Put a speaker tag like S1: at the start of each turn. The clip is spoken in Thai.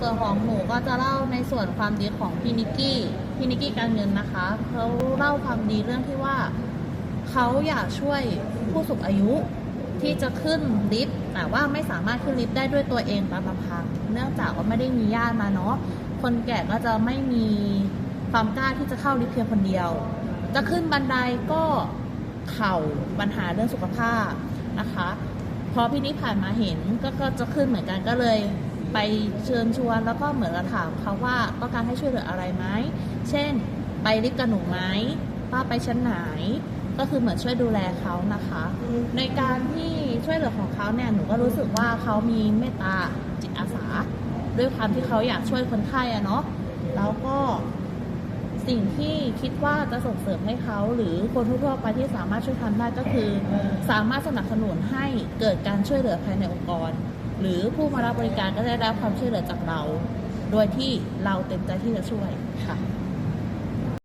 S1: ส่วนของหนูก็จะเล่าในส่วนความดีของพี่นิกกี้พี่นิกกี้การเงินนะคะเขาเล่าความดีเรื่องที่ว่าเขาอยากช่วยผู้สูงอายุที่จะขึ้นลิฟต์แต่ว่าไม่สามารถขึ้นลิฟต์ได้ด้วยตัวเองตามลำพัง เนื่องจากว่าไม่ได้มีญาติมาเนาะคนแก่ก็จะไม่มีความกล้าที่จะเข้าลิฟต์เพียงคนเดียว จะขึ้นบันไดก็เข่าปัญหาเรื่องสุขภาพนะคะพอพี่นิผ่านมาเห็นก็ก็จะขึ้นเหมือนกันก็เลย ไปเชิญชวนแล้วก็เหมือนกับถามเขาว่าต้องการให้ช่วยเหลืออะไรไหม เช่น ไปลิฟต์กับหนูไหมป้าไปชั้นไหน ก็คือเหมือนช่วยดูแลเขานะคะ ในการที่ช่วยเหลือของเขาเนี่ยหนูก็รู้สึกว่าเขามีเมตตาจิตอาสา ด้วยความที่เขาอยากช่วยคนไข้อะเนาะแล้วก็สิ่งที่คิดว่าจะส่งเสริมให้เขาหรือคนทั่วไปที่สามารถช่วยทำได้ก็คือ สามารถสนับสนุนให้เกิดการช่วยเหลือภายในองค์กร หรือผู้มารับบริการก็ได้รับความช่วยเหลือจากเรา โดยที่เราเต็มใจที่จะช่วยค่ะ